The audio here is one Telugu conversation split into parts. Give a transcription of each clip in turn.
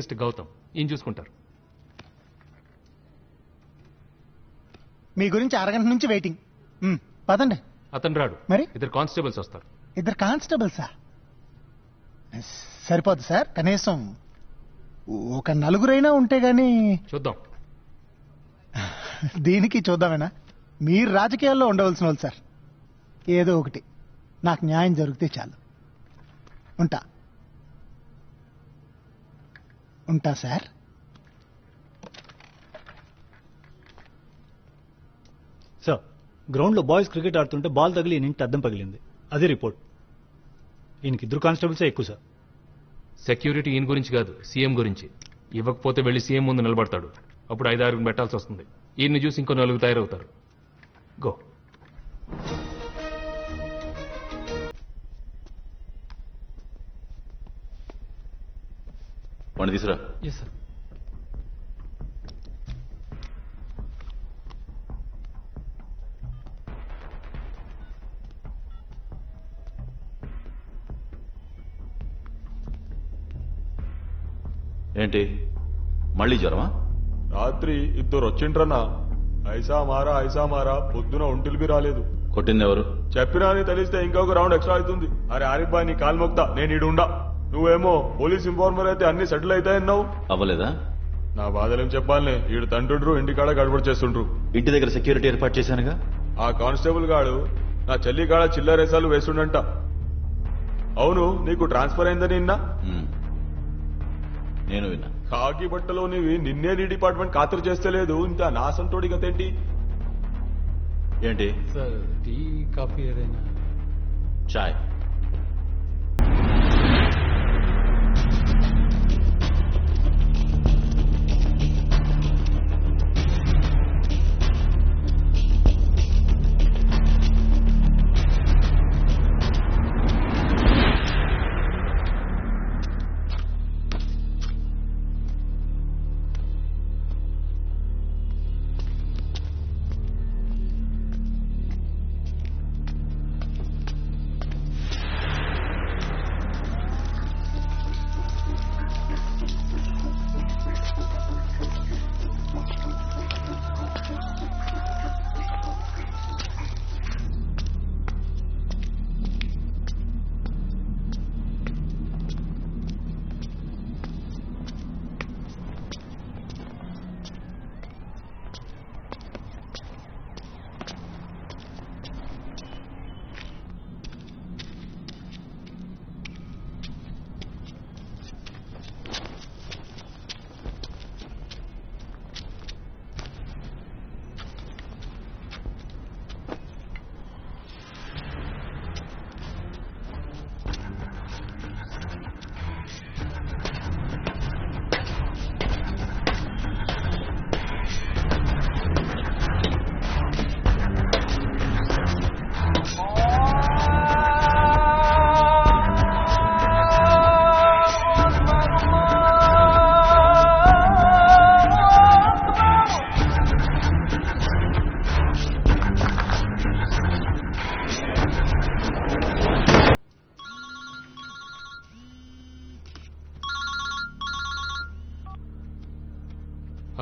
మిస్టర్ గౌతమ్. ఈయన చూసుకుంటారు. మీ గురించి అరగంట నుంచి వెయిటింగ్. మ్, పదండి. అతను రాడు. మరి? ఇద్దరు కానిస్టేబుల్స్ వస్తారు. ఇద్దరు కానిస్టేబుల్సా? సరిపోదు సార్. కనీసం ఒక నలుగురైనా ఉంటే గాని చూద్దాం. దీనికి చూద్దామేనా? మీరు రాజకీయాల్లో ఉండవలసిన వాళ్ళు సార్. ఏదో ఒకటి. నాకు న్యాయం జరిగితే చాలు. ఉంటా. ఉంటా సార్. సార్ గ్రౌండ్లో బాయ్స్ క్రికెట్ ఆడుతుంటే బాల్ తగిలి ఈయన ఇంటి అద్దం పగిలింది. అదే రిపోర్ట్. ఈయనకి ఇద్దరు కానిస్టేబుల్సే ఎక్కువ సార్. సెక్యూరిటీ ఈయన గురించి కాదు సీఎం గురించి. ఇవ్వకపోతే వెళ్ళి సీఎం ముందు నిలబడతాడు. అప్పుడు ఐదు ఆరుగురు పెట్టాల్సి వస్తుంది. ఈయన్ని చూసి ఇంకో నలుగురు తయారవుతారు. గో. వాడిని తీసురా ఎస్ సార్ ఏంటి? మళ్ళీ జ్వరమా? రాత్రి ఇద్దరు వచ్చిండ్రన్నా. ఐసా మారా ఐసా మారా పొద్దున ఒంటిలిపి రాలేదు. కొట్టింది ఎవరు? చెప్పినా అని తెలిస్తే ఇంకొక రౌండ్ ఎక్స్ట్రా అవుతుంది. అరే ఆరిఫ్ బాయ్ నీ కాలు మొక్తా నేను ఈడు ఉండా నువ్వేమో పోలీస్ ఇన్ఫార్మర్ అయితే అన్ని సెటిల్ అవుతాయన్నావు అవ్వలేదా? నా బాధలేం చెప్పాలనే ఈడు తంటుండ్రు ఇంటికాడ గడబడి చేస్తుండ్రు. ఇంటి దగ్గర సెక్యూరిటీ ఏర్పాటు చేశానుగా? ఆ కానిస్టేబుల్ గాడు నా చెల్లి కాడ చిల్లరేసాలు వేస్తుండంట. అవును నీకు ట్రాన్స్ఫర్ అయిందని నిన్నా ఉమ్. నేను విన్నా. కాకి బట్టలో నీవి నిన్నే నీ డిపార్ట్మెంట్ ఖాతరు చేస్తలేదు ఇంకా నా సంతోడి గతేంటి? ఏంటి? సార్ టీ కాఫీ ఏదైనా? చాయ్.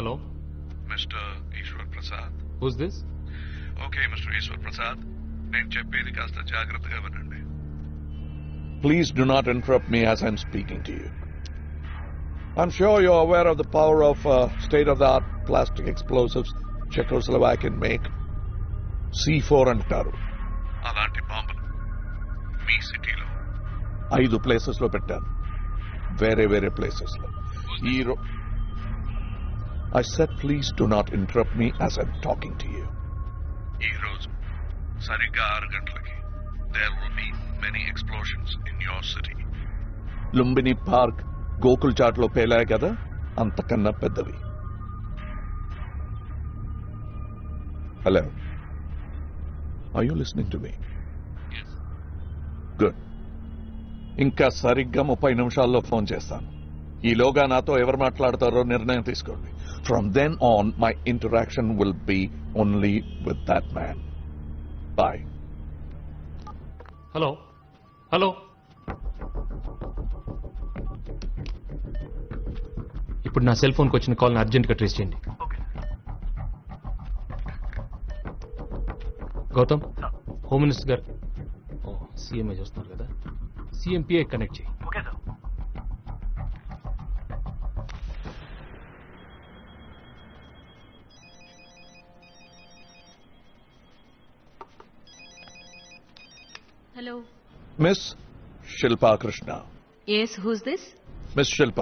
Hello mister Eshwar Prasad who's this okay mister Eshwar Prasad నేను చెప్పేది కాస్త జాగ్రత్తగా వినండి Please do not interrupt me as I'm speaking to you. I'm sure you're aware of the power of uh, state of the art plastic explosives Czechoslovakian make. C4 అంటారు అలాంటి బాంబులు మీ సిటీలో ఐదు ప్లేసెస్ లో పెట్టాను వేరే వేరే ప్లేసెస్ లో ఈ రో I said please do not interrupt me as I'm talking to you ఈ రోజు సరిగ్గా ఆరు గంటలకి there will be many explosions in your city Lumbini park Gokul చాట్లో పేలాయి కదా? అంతకన్నా పెద్దవి. Hello I you listening to me good ఇంకా సరిగ్గా ముప్పై నిమిషాల్లో ఫోన్ చేస్తాను. ఈలోగా నాతో ఎవరు మాట్లాడతారో నిర్ణయం తీసుకోండి. From then on my interaction will be only with that man boy hello hello ఇప్పుడు నా సెల్ ఫోన్కి వచ్చిన కాల్ని అర్జెంట్గా ట్రేస్ చేయండి. గౌతమ్ హోమ్ మినిస్టర్ గారు. ఓ సీఎంఏ చూస్తున్నారు కదా. సీఎంపీఏ కనెక్ట్ చేయి. Hello. Miss Shilpa Krishna. Yes who's this miss Shilpa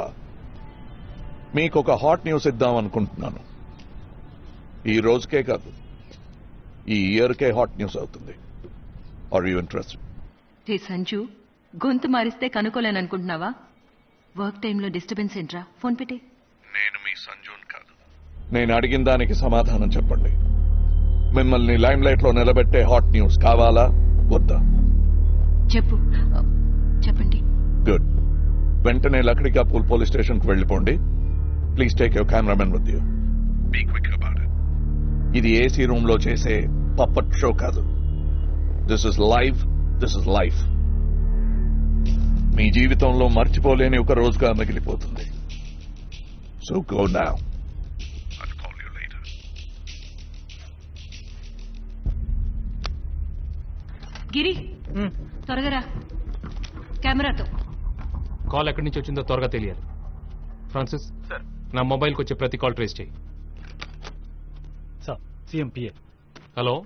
మీకు ఒక హాట్ న్యూస్ ఇద్దాం అనుకుంటున్నాను. ఈ రోజుకే కాదు ఈ ఇయర్కే హాట్ న్యూస్ అవుతుంది. Are you interest hey Sanju గొంతు మారిస్తే కనుక్కోలేను అనుకుంటున్నావా? వర్క్ టైంలో డిస్టర్బెన్స్ ఏంట్రా? ఫోన్ పెట్టే. నేను మీ సంజూన్ కాదు. నేను అడిగిన దానికి సమాధానం చెప్పండి. మిమ్మల్ని లైమ్ లైట్లో నిలబెట్టే హాట్ న్యూస్ కావాలా? వద్దా? చెప్పు. చెప్పండి. గుడ్ వెంటనే లక్డికాపూల్ పోలీస్ స్టేషన్కు వెళ్ళిపోండి. Please take your cameraman with you be quick about it ఇది ఏసీ రూమ్లో చేసే పప్పట్ షో కాదు. This is live this is life మీ జీవితంలో మర్చిపోలేని ఒక రోజుగా మిగిలిపోతుంది. సో గో నా గిరి. త్వరగా రా. కెమెరాతో కాల్ ఎక్కడి నుంచి వచ్చిందో త్వరగా తెలియాలి. ఫ్రాన్సిస్ నా మొబైల్కి వచ్చే ప్రతి కాల్ ట్రేస్ చేయి. Sir hello.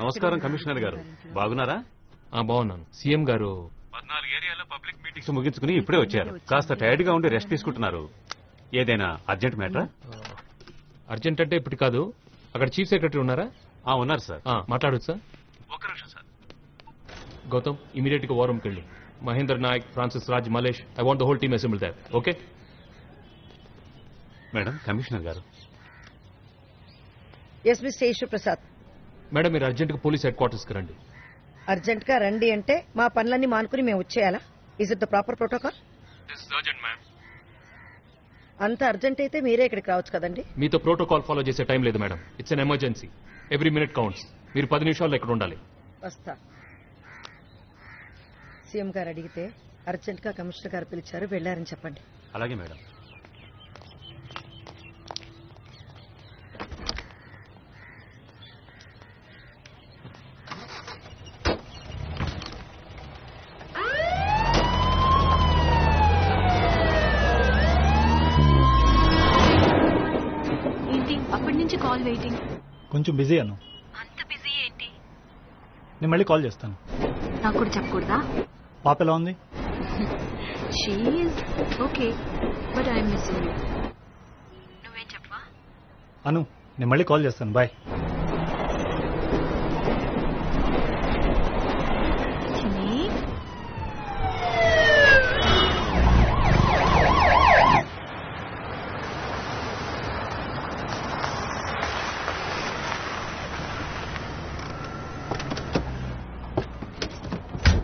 నమస్కారం కమిషనర్ గారు. బాగున్నారా? ఆ, బాగున్నాను. సీఎం గారు పద్నాలుగు ఏరియాలో పబ్లిక్ మీటింగ్స్ ముగించుకుని ఇప్పుడే వచ్చారు. కాస్త టైర్డ్గా ఉండి రెస్ట్ తీసుకుంటున్నారు. ఏదైనా అర్జెంట్ మ్యాటరా? అర్జెంట్ అంటే ఇప్పుడు కాదు. అక్కడ చీఫ్ సెక్రటరీ ఉన్నారా? ఆ ఉన్నారు సార్. మాట్లాడొచ్చు సార్. ఒక్క నిమిషం సార్ గౌతమ్ ఇమీడియట్గా వారంకి వెళ్ళి Mahender Naik Francis Raj Mallesh I want the whole team assembly that okay madam commissioner గారు yes mister Eshwar Prasad madam మీరు అర్జెంట్గా పోలీస్ హెడ్ క్వార్టర్స్కి రండి. అర్జెంట్గా రండి అంటే మా పనులన్నీ మానుకుని మేము వచ్చేయాలా? Is it the proper protocol అంత అర్జెంట్ అయితే మీరే ఇక్కడికి రావచ్చు కదండి? మీతో ప్రోటోకాల్ ఫాలో చేసే టైం లేదు madam it's an emergency every minute counts మీరు పది నిమిషాల్లో ఇక్కడ ఉండాలి. వస్తా. సీఎం గారు అడిగితే అర్జెంట్గా కమిషనర్ గారు పిలిచారు వెళ్ళారని చెప్పండి. అలాగే మేడం. ఏంటి? అప్పటి నుంచి కాల్ వెయిటింగ్. కొంచెం బిజీ అను. అంత బిజీ ఏంటి? నేను మళ్ళీ కాల్ చేస్తాను. నాకు కూడా చెప్పకూడదా? పాప ఎలా ఉంది ఓకే బట్ నువ్వేం చెప్పవా? అను నేను మళ్ళీ కాల్ చేస్తాను బాయ్.